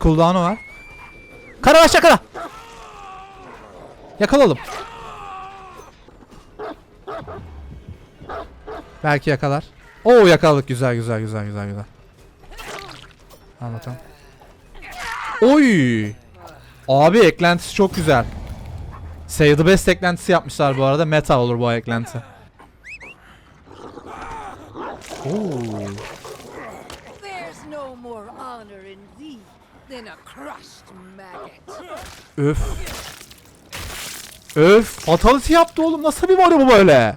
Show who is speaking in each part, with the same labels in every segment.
Speaker 1: Cooldown'u var. Karabaş yakala. Yakala oğlum. Belki yakalar. Oo yakaladık. Güzel güzel güzel güzel güzel. Al bakalım. Oy. Abi eklentisi çok güzel. Save the best eklentisi yapmışlar bu arada. Meta olur bu eklenti. Oo. Öf. Öf. Fatality yaptı oğlum. Nasıl bir var bu böyle?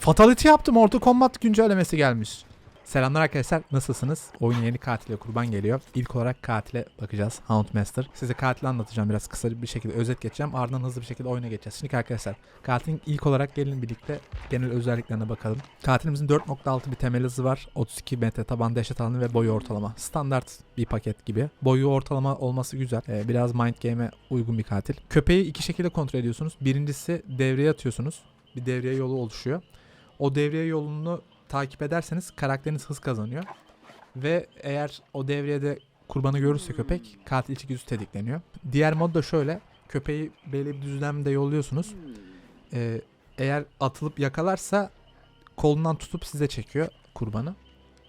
Speaker 1: Fatality yaptım. Mortal Kombat güncellemesi gelmiş. Selamlar arkadaşlar. Nasılsınız? Oyun yeni katile kurban geliyor. İlk olarak katile bakacağız. Houndmaster. Size katili anlatacağım biraz kısa bir şekilde özet geçeceğim. Ardından hızlı bir şekilde oyuna geçeceğiz. Şimdi arkadaşlar katilin ilk olarak gelin birlikte genel özelliklerine bakalım. Katilimizin 4.6 bir temel hızı var. 32 metre taban dehşet alanı ve boyu ortalama. Standart bir paket gibi. Boyu ortalama olması güzel. Ee, biraz mind game'e uygun bir katil. Köpeği iki şekilde kontrol ediyorsunuz. Birincisi devreye atıyorsunuz. Bir devreye yolu oluşuyor. O devreye yolunu takip ederseniz karakteriniz hız kazanıyor. Ve eğer o devrede kurbanı görürse köpek katil içgüdüsü tetikleniyor. Diğer mod da şöyle. Köpeği belli bir düzlemde yolluyorsunuz. Ee, eğer atılıp yakalarsa kolundan tutup size çekiyor kurbanı.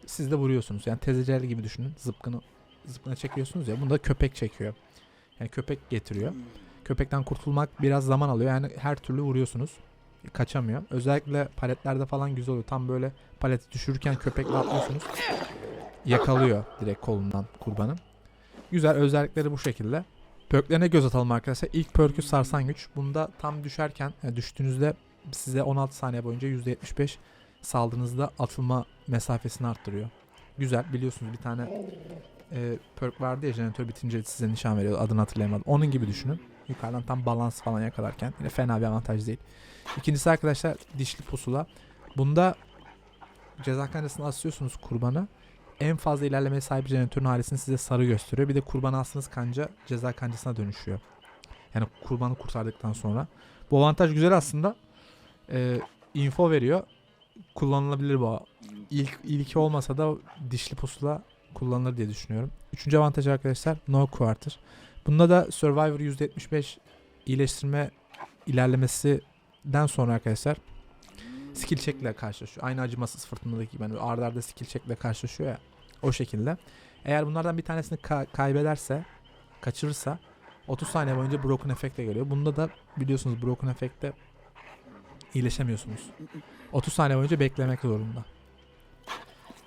Speaker 1: Siz de vuruyorsunuz. Yani tezecel gibi düşünün. Zıpkını zıpkına çekiyorsunuz ya. Bunda köpek çekiyor. Yani köpek getiriyor. Köpekten kurtulmak biraz zaman alıyor. Yani her türlü vuruyorsunuz. Kaçamıyor. Özellikle paletlerde falan güzel oluyor. Tam böyle paleti düşürürken köpekle atlıyorsunuz. Yakalıyor direkt kolundan kurbanı. Güzel özellikleri bu şekilde. Perklerine göz atalım arkadaşlar. İlk perkü sarsan güç. Bunda tam düşerken yani düştüğünüzde size 16 saniye boyunca %75 saldığınızda atılma mesafesini arttırıyor. Güzel biliyorsunuz bir tane e, perk vardı ya jeneratör bitince size nişan veriyor adını hatırlayamadım. Onun gibi düşünün. Yukarıdan tam balans falan yakalarken yine fena bir avantaj değil. İkincisi arkadaşlar dişli pusula. Bunda ceza kancasını asıyorsunuz kurbanı. En fazla ilerlemeye sahip jeneratörün halisini size sarı gösteriyor. Bir de kurbanı astığınız kanca ceza kancasına dönüşüyor. Yani kurbanı kurtardıktan sonra. Bu avantaj güzel aslında. Ee, info veriyor. Kullanılabilir bu. İlk, ilki olmasa da dişli pusula kullanılır diye düşünüyorum. Üçüncü avantaj arkadaşlar No Quarter. Bunda da Survivor %75 iyileştirme ilerlemesinden sonra arkadaşlar skill check ile karşılaşıyor. Aynı acımasız fırtınadaki gibi. Yani arda arda skill check ile karşılaşıyor ya. O şekilde. Eğer bunlardan bir tanesini ka- kaybederse, kaçırırsa 30 saniye boyunca broken effect'e geliyor. Bunda da biliyorsunuz broken effect'te iyileşemiyorsunuz. 30 saniye boyunca beklemek zorunda.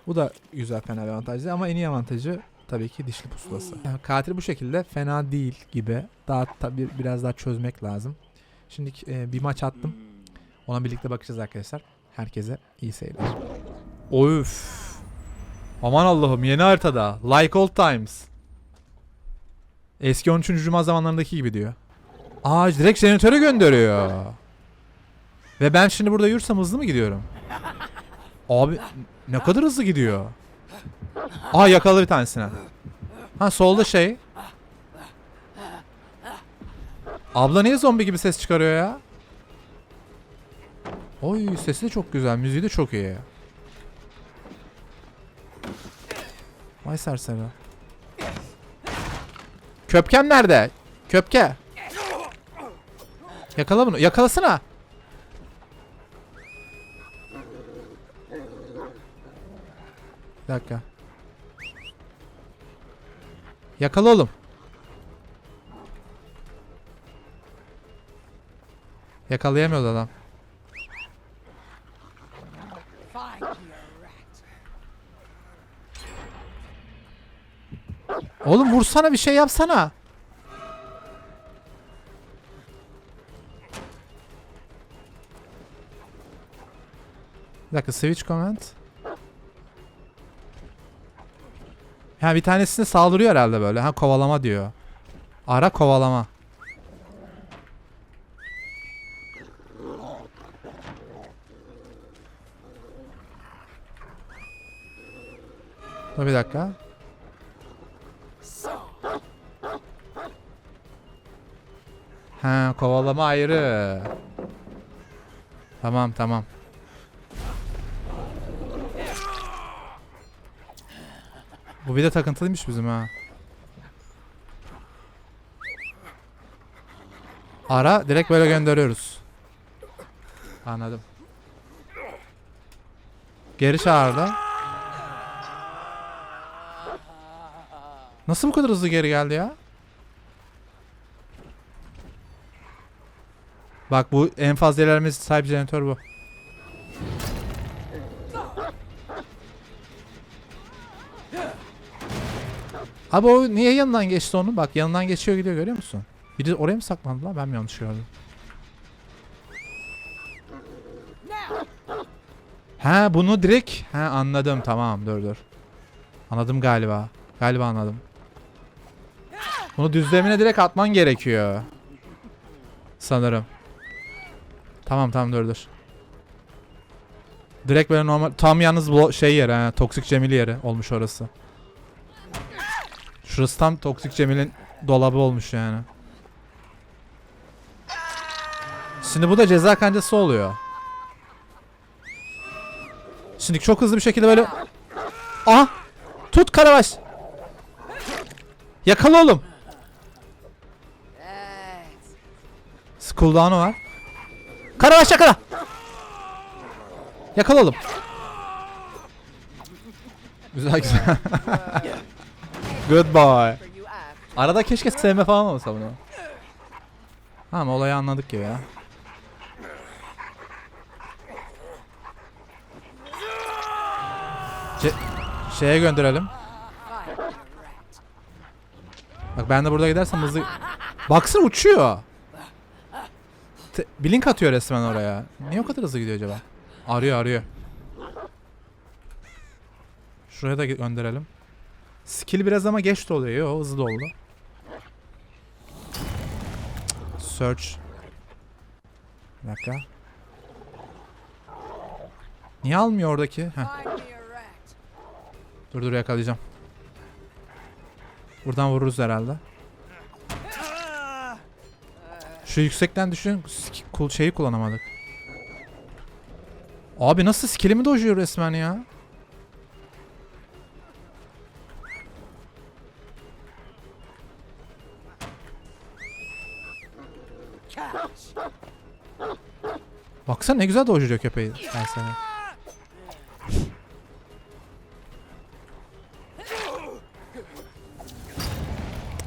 Speaker 1: Bu da güzel fena bir avantajlı ama en iyi avantajı tabii ki dişli pusulası. Yani katil bu şekilde fena değil gibi. Daha tabii biraz daha çözmek lazım. Şimdi e, bir maç attım. Ona birlikte bakacağız arkadaşlar. Herkese iyi seyirler. Of. Aman Allah'ım yeni haritada. Like old times. Eski 13. Cuma zamanlarındaki gibi diyor. Aa direkt jeneratöre gönderiyor. Ve ben şimdi burada yürürsem hızlı mı gidiyorum? Abi ne kadar hızlı gidiyor. Aa yakaladı bir tanesine. Ha solda şey. Abla niye zombi gibi ses çıkarıyor ya? Oy sesi de çok güzel. Müziği de çok iyi. Vay serseri. Köpkem nerede? Köpke. Yakala bunu. Yakalasana. Bir dakika. Yakala oğlum. Yakalayamıyordu adam. Oğlum vursana bir şey yapsana. Bir dakika switch command. Ha bir tanesini saldırıyor herhalde böyle. Ha kovalama diyor. Ara kovalama. Dur bir dakika. Ha kovalama ayrı. Tamam tamam. Bu de takıntılıymış bizim ha. Ara direkt böyle gönderiyoruz. Anladım. Geri çağırdı. Nasıl bu kadar hızlı geri geldi ya? Bak bu en fazla ilerlemesi sahip jeneratör bu. Abi o niye yanından geçti onu? Bak yanından geçiyor gidiyor görüyor musun? Biri oraya mı saklandı lan? Ben mi yanlış gördüm? Ha bunu direkt ha anladım tamam dur dur. Anladım galiba. Galiba anladım. Bunu düzlemine direkt atman gerekiyor. Sanırım. Tamam tamam dur dur. Direkt böyle normal tam yalnız şey yeri ha toksik Cemil yeri olmuş orası. Şurası tam toksik Cemil'in dolabı olmuş yani. Şimdi bu da ceza kancası oluyor. Şimdi çok hızlı bir şekilde böyle Aha! Tut Karabaş. Yakala oğlum. Cooldown'u var. Karabaş yakala. Yakala oğlum. Güzel güzel. Good boy.
Speaker 2: For you act.
Speaker 1: Arada keşke sevme falan olsa bunu. Tamam olayı anladık gibi ya. Ce- şeye gönderelim. Bak ben de burada gidersem hızlı... Baksana uçuyor. Te- blink atıyor resmen oraya. Niye o kadar hızlı gidiyor acaba? Arıyor arıyor. Şuraya da gönderelim. Skill biraz ama geç de oluyor. Yo hızlı da. Search. Bir dakika. Niye almıyor oradaki? Heh. Dur dur yakalayacağım. Buradan vururuz herhalde. Şu yüksekten düşün. şeyi kullanamadık. Abi nasıl skillimi dojuyor resmen ya? Baksana ne güzel dojuyor köpeği. Ben sana.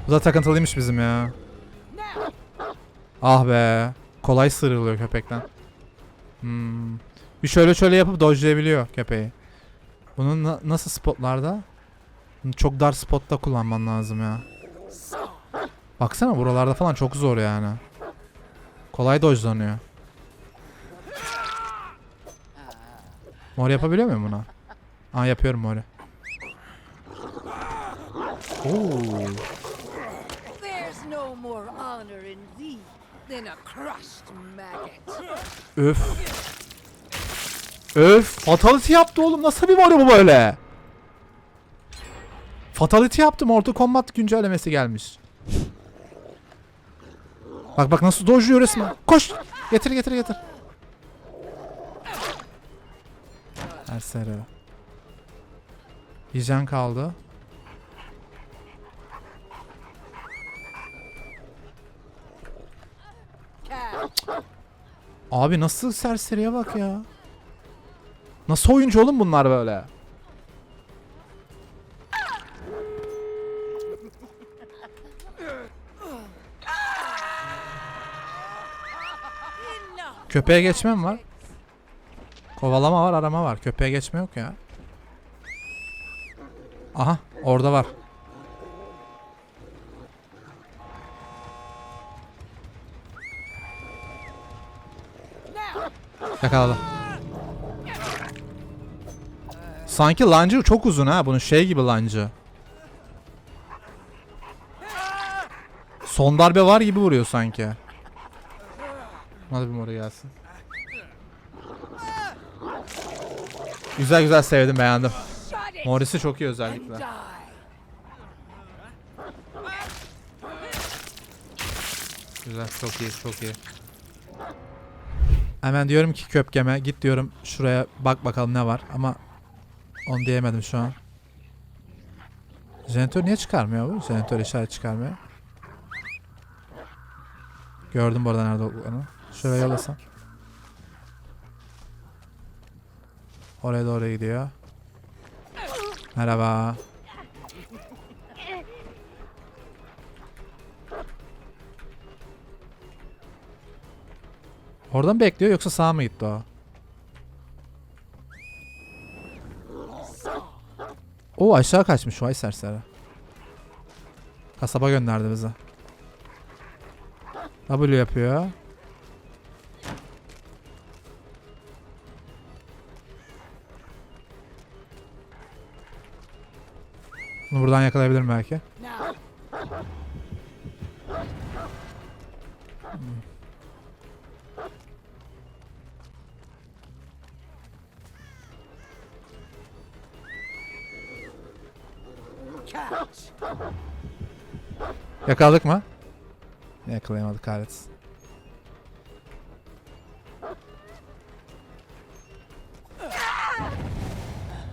Speaker 1: Bu da takıntılıymış bizim ya. Ah be. Kolay sıyrılıyor köpekten. Hmm. Bir şöyle şöyle yapıp dodge'layabiliyor köpeği. Bunun na- nasıl spotlarda? Çok dar spotta kullanman lazım ya. Baksana buralarda falan çok zor yani. Kolay dodge'lanıyor. Mor yapabiliyor muyum buna? Aa yapıyorum. Oo.
Speaker 2: Maggot.
Speaker 1: Öf. Öf. Fatality yaptı oğlum. Nasıl bir mori bu böyle? Fatality yaptı. Mortal Kombat güncellemesi gelmiş. Bak bak nasıl dojluyor resmen. Koş. Getir getir getir. Ersere. Bir can kaldı. Abi nasıl serseriye bak ya. Nasıl oyuncu oğlum bunlar böyle? Köpeğe geçme mi var? Kovalama var, arama var. Köpeğe geçme yok ya. Aha, orada var. Yakaladı. Sanki lancı çok uzun ha. Bunun şey gibi lancı. Son darbe var gibi vuruyor sanki. Hadi bir oraya gelsin. Güzel güzel sevdim beğendim. Morris'i çok iyi özellikle. Güzel çok iyi çok iyi. Hemen diyorum ki köpkeme git diyorum şuraya bak bakalım ne var ama onu diyemedim şu an. Jeneratör niye çıkarmıyor bu? Jeneratör işaret çıkarmıyor. Gördüm bu arada nerede olduklarını. Şöyle yolasam. Oraya doğru gidiyor. Merhaba. Oradan mı bekliyor yoksa sağa mı gitti o? O aşağı kaçmış vay serseri. Kasaba gönderdi bizi. W yapıyor. Bunu buradan yakalayabilirim belki. Yakaladık mı? Yakalayamadık kahretsin.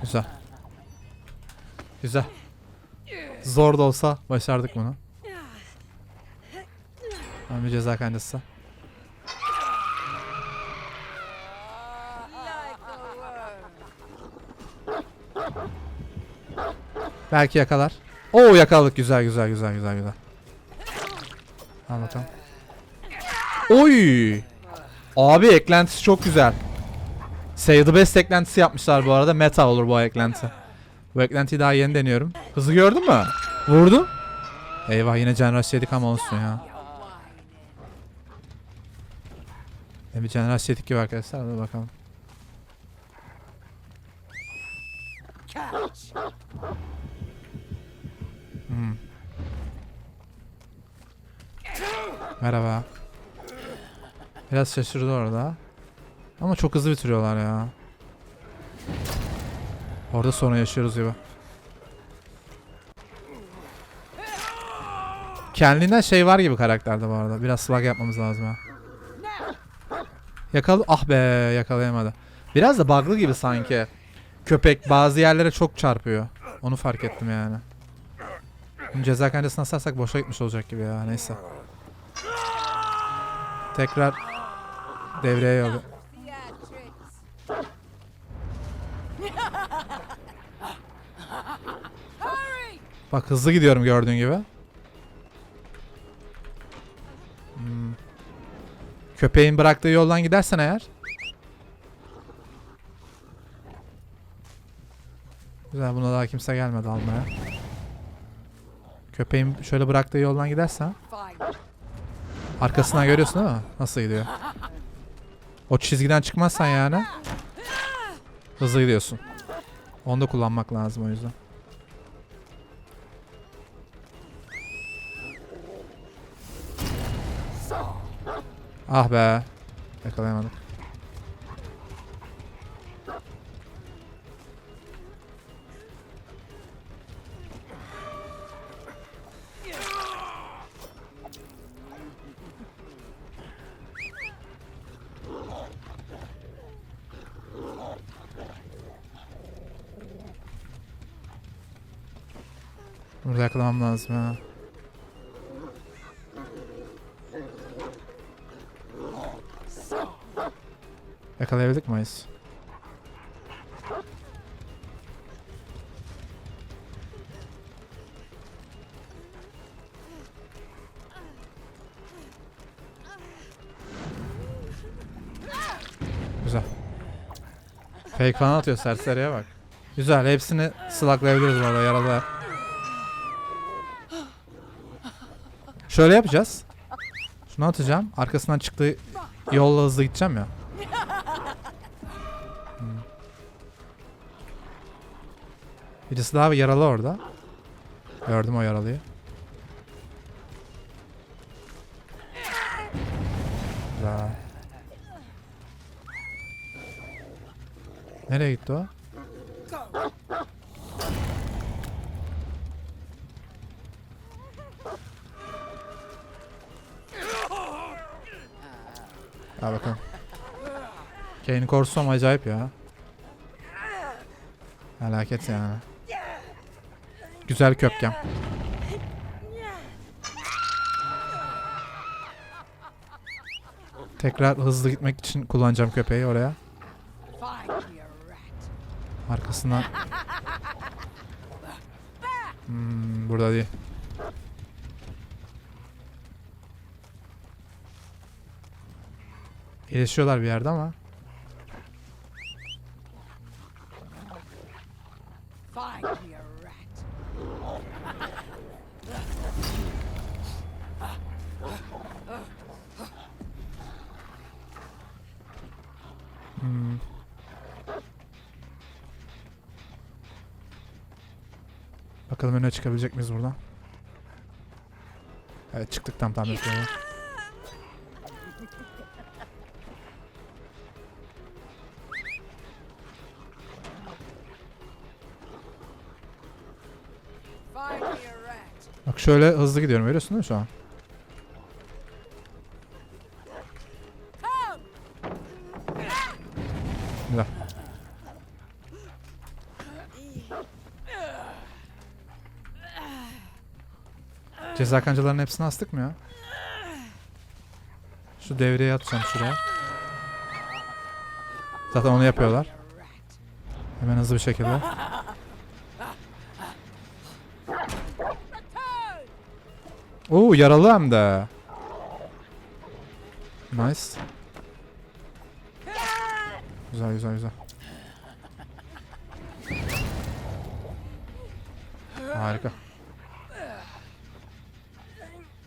Speaker 1: Güzel. Güzel. Zor da olsa başardık bunu. Tamam bir ceza
Speaker 2: worm.
Speaker 1: Belki yakalar. Oo yakaladık. Güzel güzel güzel güzel güzel. Al bakalım. Oy! Abi eklentisi çok güzel. Say the best eklentisi yapmışlar bu arada. Meta olur bu eklenti. Bu eklentiyi daha yeni deniyorum. Hızı gördün mü? Vurdum. Eyvah yine Genrush yedik ama olsun ya. E bir Genrush yedik gibi arkadaşlar. Hadi bakalım. Hmm. Merhaba. Biraz şaşırdı orada. Ama çok hızlı bitiriyorlar ya. Orada sorun yaşıyoruz gibi. Kendinden şey var gibi karakterde bu arada. Biraz slug yapmamız lazım ha. Yakal ah be yakalayamadı. Biraz da bug'lı gibi sanki. Köpek bazı yerlere çok çarpıyor. Onu fark ettim yani. Bunu ceza kancasına asarsak boşa gitmiş olacak gibi ya neyse. Tekrar devreye yolu. Bak hızlı gidiyorum gördüğün gibi. Köpeğin bıraktığı yoldan gidersen eğer. Güzel buna daha kimse gelmedi almaya. Köpeğin şöyle bıraktığı yoldan gidersen. Arkasından görüyorsun değil mi? Nasıl gidiyor? O çizgiden çıkmazsan yani hızlı gidiyorsun. Onu da kullanmak lazım o yüzden. Ah be. Yakalayamadım. Burada yakalamam lazım ya. Yakalayabildik miyiz? Güzel. Fake falan atıyor serseriye bak. Güzel hepsini sluglayabiliriz bu arada yaralı. Şöyle yapacağız. Şunu atacağım. Arkasından çıktığı yolla hızlı gideceğim ya. Birisi daha yaralı orada. Gördüm o yaralıyı. Güzel. Nereye gitti o? Al bakalım. Kane Corsom acayip ya. Felaket yani. Güzel köpkem. Tekrar hızlı gitmek için kullanacağım köpeği oraya. Arkasından. Hmm, burada değil. İyileşiyorlar bir yerde ama. Çıkabilecek miyiz buradan? Evet çıktık tam tam bekliyorum. Bak şöyle hızlı gidiyorum görüyorsun değil mi şu an? Güzel. Ceza kancalarının hepsini astık mı ya? Şu devreye atacağım şuraya. Zaten onu yapıyorlar. Hemen hızlı bir şekilde. Oo yaralı hem de. Nice. Güzel güzel güzel.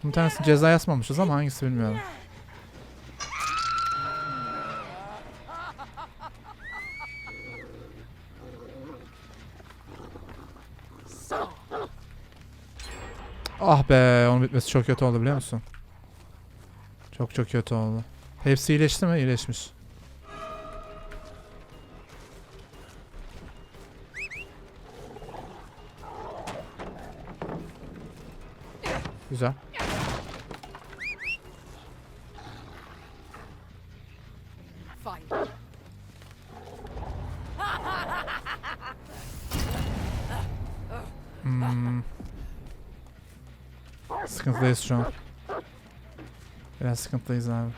Speaker 1: Bir tanesi ceza yazmamışız ama hangisi bilmiyorum. Ah be onun bitmesi çok kötü oldu biliyor musun? Çok çok kötü oldu. Hepsi iyileşti mi? İyileşmiş. Hmm. Sıkıntıdayız şu an. Biraz sıkıntıdayız abi.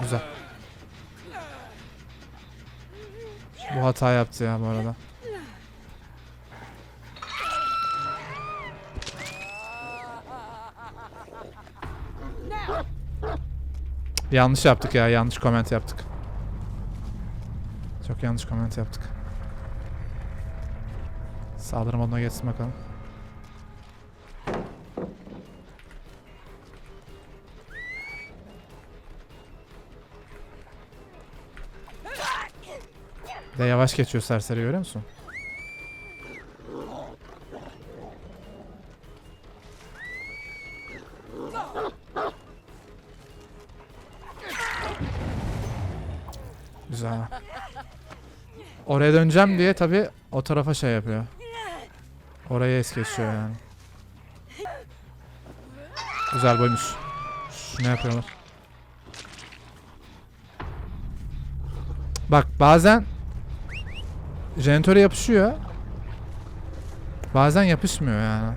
Speaker 1: Güzel. Bu hata yaptı ya bu arada. Yanlış yaptık ya. Yanlış comment yaptık. Çok yanlış comment yaptık. Saldırı moduna geçsin bakalım. De yavaş geçiyor serseri görüyor musun? Oraya döneceğim diye tabi o tarafa şey yapıyor. Oraya es geçiyor yani. Güzel buymuş. Ne yapıyorlar? Bak bazen jeneratöre yapışıyor. Bazen yapışmıyor yani.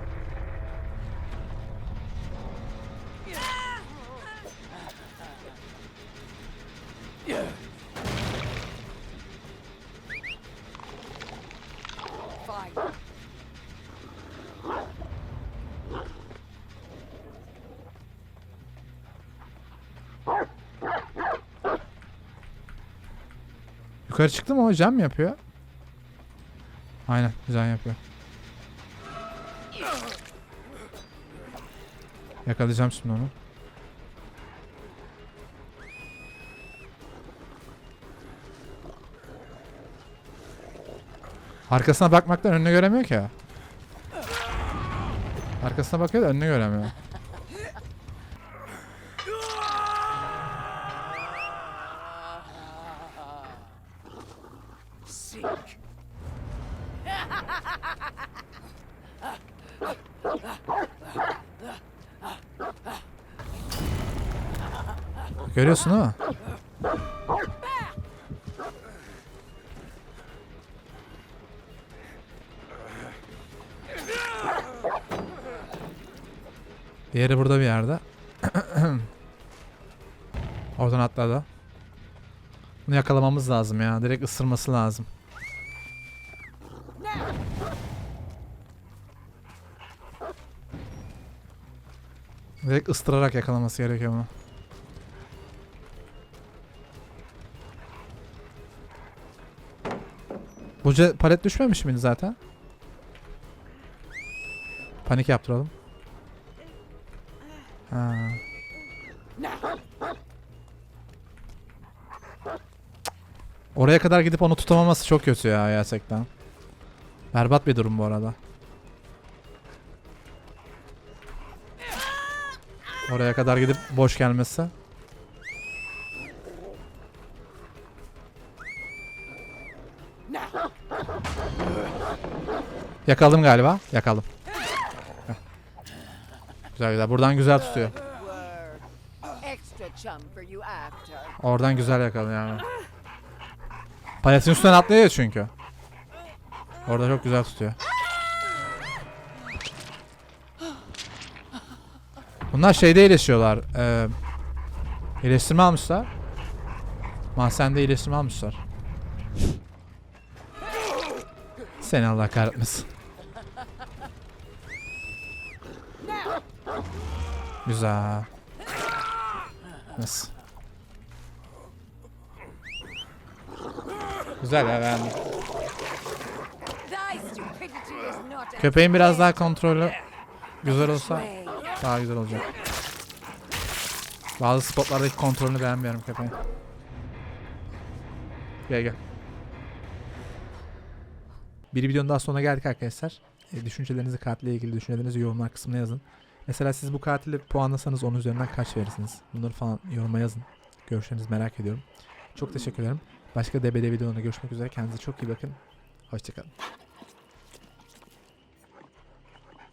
Speaker 1: Yukarı çıktı mı o jam mı yapıyor? Aynen güzel yapıyor. Yakalayacağım şimdi onu. Arkasına bakmaktan önünü göremiyor ki. Arkasına bakıyor da önünü göremiyor. Görüyorsun değil mi? Diğeri burada bir yerde. Oradan atladı. Bunu yakalamamız lazım ya. Direkt ısırması lazım. Direkt ısırarak yakalaması gerekiyor bunu. Ce- palet düşmemiş miydi zaten? Panik yaptıralım. Ha. Oraya kadar gidip onu tutamaması çok kötü ya gerçekten. Berbat bir durum bu arada. Oraya kadar gidip boş gelmesi. Yakaladım galiba. Yakaladım. Heh. Güzel güzel. Buradan güzel tutuyor. Oradan güzel yakaladı yani. Paletin üstünden atlıyor ya çünkü. Orada çok güzel tutuyor. Bunlar şeyde iyileşiyorlar. Ee, iyileştirme almışlar. Mahzende iyileştirme almışlar. Seni Allah kahretmesin. Güzel. Nasıl? Güzel ya Köpeğin biraz daha kontrolü güzel olsa daha güzel olacak. Bazı spotlardaki kontrolünü beğenmiyorum köpeğin. Gel gel. Bir videonun daha sonuna geldik arkadaşlar. E, düşüncelerinizi katille ilgili düşüncelerinizi yorumlar kısmına yazın. Mesela siz bu katili puanlasanız onun üzerinden kaç verirsiniz? Bunları falan yoruma yazın. Görüşlerinizi merak ediyorum. Çok teşekkür ederim. Başka DBD videolarında görüşmek üzere. Kendinize çok iyi bakın. Hoşçakalın.